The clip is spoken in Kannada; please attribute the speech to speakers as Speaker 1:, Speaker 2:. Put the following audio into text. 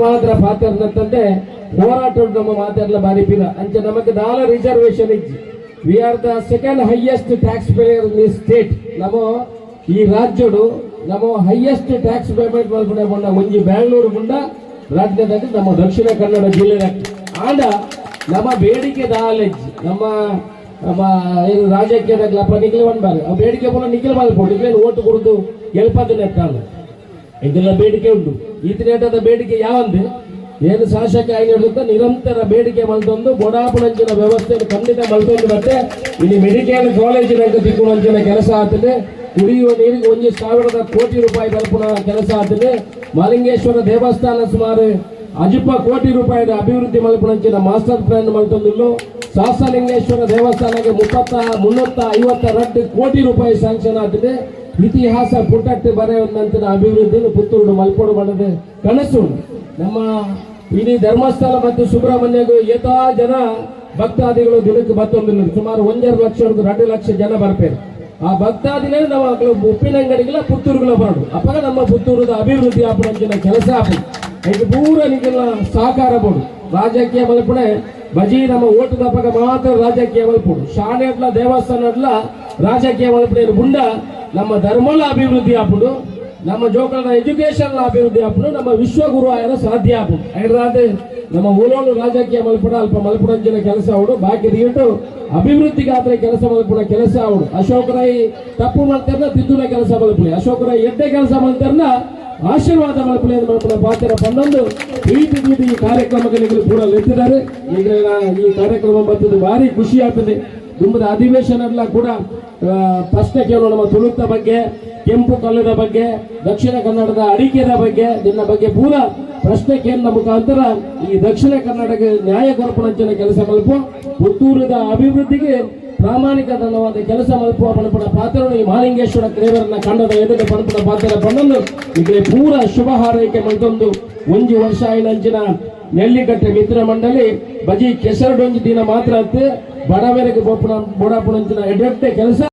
Speaker 1: ಮಾತ್ರ ಪಾತ್ರನಂತಂದೆ ಹೋರಾಟ ನಮ್ಮ ಮಾತಾಡಲ ಬಾರಿ ಪಿರ. ಅಂಚೆ ನಮಗೆ ದಾಲ ರಿಸರ್ವೇಶನ್ ಇಜ್ಜಿ. We are the second highest tax payer in the state ನಮ್ಮ ಈ ರಾಜ್ಯಡು ನಮ್ಮ ಹೈಯೆಸ್ಟ್ ಟ್ಯಾಕ್ಸ್ ಪೇಮೆಂಟ್ ಮಲ್ಪಡೆ ಬಂಡ ಒಂಜಿ ಬ್ಯಾಂಗ್ಳೂರು ಮುಂಡ ರಾಜ್ಯದಲ್ಲಿ ನಮ್ಮ ದಕ್ಷಿಣ ಕನ್ನಡ ಜಿಲ್ಲೆ ಆಂಡ ನಮ್ಮ ಬೇಡಿಕೆ ದಾಲೆಜ್ಜಿ ನಮ್ಮ ನಮ್ಮ ಏನು ರಾಜಕೀಯದಾಗ ಲಪ ನಿಖಿಲ್ ಬಂದ್ಬಾರ ಬೇಡಿಕೆ ಪುನಃ ನಿಖಿಲ್ ಬಾಲ್ಪೋಡು ನಿಖಿಲ್ ಓಟು ಕೊಡುದು ಎಲ್ಪದನ್ನ ಎತ್ತಾಗ ಇದೆಲ್ಲ ಬೇಡಿಕೆ ಉಂಟು. ಈತನೇಟದ ಬೇಡಿಕೆ ಯಾವಂದ್ರೆ ಏನು ಶಾಸಕ ಆಗಿರುತ್ತ ನಿರಂತರ ಬೇಡಿಕೆ ಮಲ್ತೊಂದು ಬೊಡಾಪುಣಂಚಿನ ವ್ಯವಸ್ಥೆಯನ್ನು ಖಂಡಿತ ಮಲ್ತೊಂದು ಮತ್ತೆ ಇಲ್ಲಿ ಮೆಡಿಕಲ್ ಕಾಲೇಜಿನ ತಿಕ್ಕುಣಂಚಿನ ಕೆಲಸ ಆಗ್ತದೆ. ಕುಡಿಯುವ ನೀರಿಗೆ ಒಂದು ಸಾವಿರದ ಕೋಟಿ ರೂಪಾಯಿ ತಲುಪುವ ಕೆಲಸ ಆಗ್ತದೆ. ಮಾಲಿಂಗೇಶ್ವರ ದೇವಸ್ಥಾನ ಸುಮಾರು ಅಜಿಪ್ಪ ಕೋಟಿ ರೂಪಾಯಿ ಅಭಿವೃದ್ಧಿ ಮಲ್ಪುಣಂಚಿನ ಮಾಸ್ಟರ್ ಪ್ಲಾನ್ ಮಲ್ತೊಂದಿಲ್ಲು, ಸಾಸಲಿಂಗೇಶ್ವರ ದೇವಸ್ಥಾನಕ್ಕೆ ಮುಪ್ಪತ್ತ, ಮುನ್ನೂತ್ತ ಐವತ್ತ ರಡ್ಡು ಕೋಟಿ ರೂಪಾಯಿ ಸ್ಯಾಂಕ್ಷನ್ ಆಗ್ತದೆ. ಇತಿಹಾಸ ಪುಟಟ್ಟು ಬರೆಯುವಂತಹ ಅಭಿವೃದ್ಧಿ ಪುತ್ತೂರು ಮಲ್ಪೋಡು ಮಾಡದೆ ಕನಸು. ನಮ್ಮ ಇಡೀ ಧರ್ಮಸ್ಥಳ ಮತ್ತು ಸುಬ್ರಹ್ಮಣ್ಯಗೂ ಏತಾ ಜನ ಭಕ್ತಾದಿಗಳು ದಿನಕ್ಕೆ ಮತ್ತೊಂದು ಸುಮಾರು ಒಂದೆರಡು ಲಕ್ಷ ಎರಡು ಲಕ್ಷ ಜನ ಬರ್ಪೇರು ಆ ಭಕ್ತಾದಿನೇ ನಾವು ಉಪ್ಪಿನಂಗಡಿಗಳ ಪುತ್ತೂರುಗಳ ಬಾಡು ಅಪ್ಪ ನಮ್ಮ ಪುತ್ತೂರದ ಅಭಿವೃದ್ಧಿ ಆಪಣಂಚಿನ ಕೆಲಸ ಆಪು ಇದು ಪೂರ ಸಹಕಾರ ಬೋಡು ರಾಜಕೀಯ ಮಲ್ಪಣೆ ಬಜಿ ನಮ್ಮ ಓಟು ದಪ್ಪಗ ಮಾತ್ರ ರಾಜಕೀಯ ಮಲ್ಪುಡು. ದೇವಸ್ಥಾನ ಅಟ್ಲ ರಾಜಕೀಯ ಮಲ್ಪಣೆ ಬುಂಡ ನಮ್ಮ ಧರ್ಮಲ ಅಭಿವೃದ್ಧಿ ಆಪುಡು ನಮ್ಮ ಜೋಕಳ ಎಜುಕೇಶನ್ ಅಭಿವೃದ್ಧಿ ಆಪುಡು ನಮ್ಮ ವಿಶ್ವಗುರು ಆಯನ ಸಾಧ್ಯ ಐಡ್ರಾದೆ ನಮ್ಮ ಊರೋಳು ರಾಜಕೀಯ ಮಲ್ಪಡ, ಅಲ್ಪ ಮಲ್ಪಡಂಚಿನ ಕೆಲಸ ಅವಡು ಬಾಕಿ ಇಟ್ಟು ಅಭಿವೃದ್ಧಿಗಾದ್ರೆ ಕೆಲಸ ಮಲ್ಪಡ ಕೆಲಸ ಅವಡು ಅಶೋಕ ರೈ ತಪ್ಪು ಮಾಡ್ತಾರ ತಿದ್ದುನ ಕೆಲಸ ಮಲ್ಪಲಿ. ಅಶೋಕ ರೈ ಎಡ್ಡೆ ಕೆಲಸ ಮಾಡ್ತಾರನ್ನ ಆಶೀರ್ವಾದ ಮಲ್ಪಲಿ ಮಲ್ಪಡ ಪಾತ್ರ ಬಂದೊಂದು ಪ್ರೀತಿ ಈ ಕಾರ್ಯಕ್ರಮಗಳಿಗೆ ಕೂಡ ಲೆತ್ತಿದ್ದಾರೆ ಈಗ ಈ ಕಾರ್ಯಕ್ರಮ ಬಂದದ್ದು ಭಾರಿ ಖುಷಿ ಆಗ್ತದೆ. ದುಂಬದ ಅಧಿವೇಶನ ಎಲ್ಲ ಕೂಡ ಪ್ರಶ್ನೆ ಕೇಳೋಣ ನಮ್ಮ ತುಳುಕ್ತ ಬಗ್ಗೆ, ಕೆಂಪು ಕಲ್ಲದ ಬಗ್ಗೆ, ದಕ್ಷಿಣ ಕನ್ನಡದ ಅಡಿಕೆದ ಬಗ್ಗೆ, ನಿನ್ನ ಬಗ್ಗೆ ಪೂರ ಪ್ರಶ್ನೆ ಕೇಂದ್ರ ಮುಖಾಂತರ ಈ ದಕ್ಷಿಣ ಕನ್ನಡಕ್ಕೆ ನ್ಯಾಯ ಕೊರಪಣಂಚಿನ ಕೆಲಸ ಮಲ್ಪು ಪುತ್ತೂರದ ಅಭಿವೃದ್ಧಿಗೆ ಪ್ರಾಮಾಣಿಕ ಧನವಾದ ಕೆಲಸ ಮಲ್ಪುವ ಪಣಪಣ ಪಾತ್ರ ಈ ಮಹಾಲಿಂಗೇಶ್ವರ ದೇವರನ್ನ ಕಂಡದ ಎದುರು ಪಣಪಣ ಪಾತ್ರ ಪಣ್ಣನ್ನು ಇಲ್ಲಿ ಪೂರ ಶುಭ ಹಾರೈಕೆ ಮಂತೊಂದು ಒಂಜಿ ವರ್ಷ ಆಯ್ನಂಚಿನ ನೆಲ್ಲಿಕಟ್ಟೆ ಮಿತ್ರ ಮಂಡಳಿ ಬಜಿ ಕೆಸರಡೊಂಜಿ ದಿನ ಮಾತ್ರ ಅಂತೆ ಬಡವರಿಗೆ ಬೋಡಾಪುಣಂಚಿನ ಎಡ್ಡೆ ಕೆಲಸ.